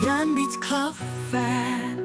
Granbit Kafe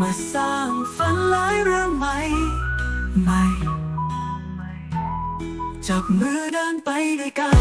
มาสร้างฝันหลายเรื่องใหม่ใหม่จับมือเดินไปด้วยกัน